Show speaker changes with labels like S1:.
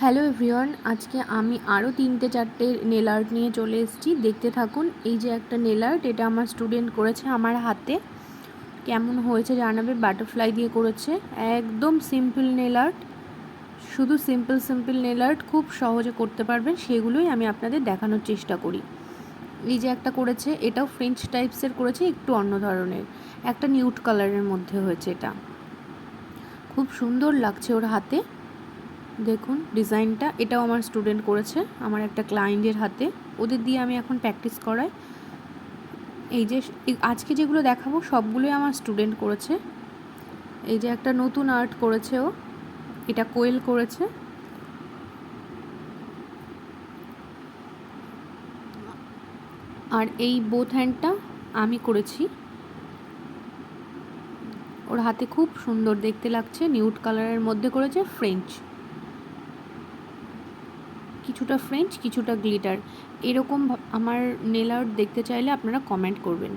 S1: Hello everyone, আজকে আমি আরও তিনটে চারটে নেল আর্ট নিয়ে চলে এসেছি। দেখতে থাকুন, এই যে একটা নেল আর্ট, এটা আমার স্টুডেন্ট করেছে আমার হাতে। কেমন হয়েছে জানাবে, বাটারফ্লাই দিয়ে করেছে। একদম সিম্পল নেল আর্ট, শুধু সিম্পল সিম্পল নেল আর্ট খুব সহজে করতে পারবেন, সেগুলোই আমি আপনাদের দেখানোর চেষ্টা করি। এই যে একটা করেছে, এটাও ফ্রেঞ্চ টাইপসের করেছে, একটু অন্য ধরনের। একটা নিউট কালারের মধ্যে হয়েছে এটা। খুব সুন্দর লাগছে ওর হাতে। দেখুন, ডিজাইনটা এটাও আমার স্টুডেন্ট করেছে, আমার একটা ক্লায়েন্টের হাতে। ওদের দিয়ে আমি এখন প্র্যাকটিস করাই। এই যে, আজকে যেগুলো দেখাবো, সবগুলোই আমার স্টুডেন্ট করেছে। এই যে একটা নতুন আর্ট করেছে ও, এটা কোয়েল করেছে। আর এই বোথ হ্যান্ডটা আমি করেছি। ওর হাতে খুব সুন্দর, দেখতে লাগছে নিউট কালারের মধ্যে করেছে ফ্রেঞ্চ কিছুটা ফ্রেঞ্চ কিছুটা গ্লিটার এরকম আমার নেল আর্ট দেখতে চাইলে আপনারা কমেন্ট করবেন।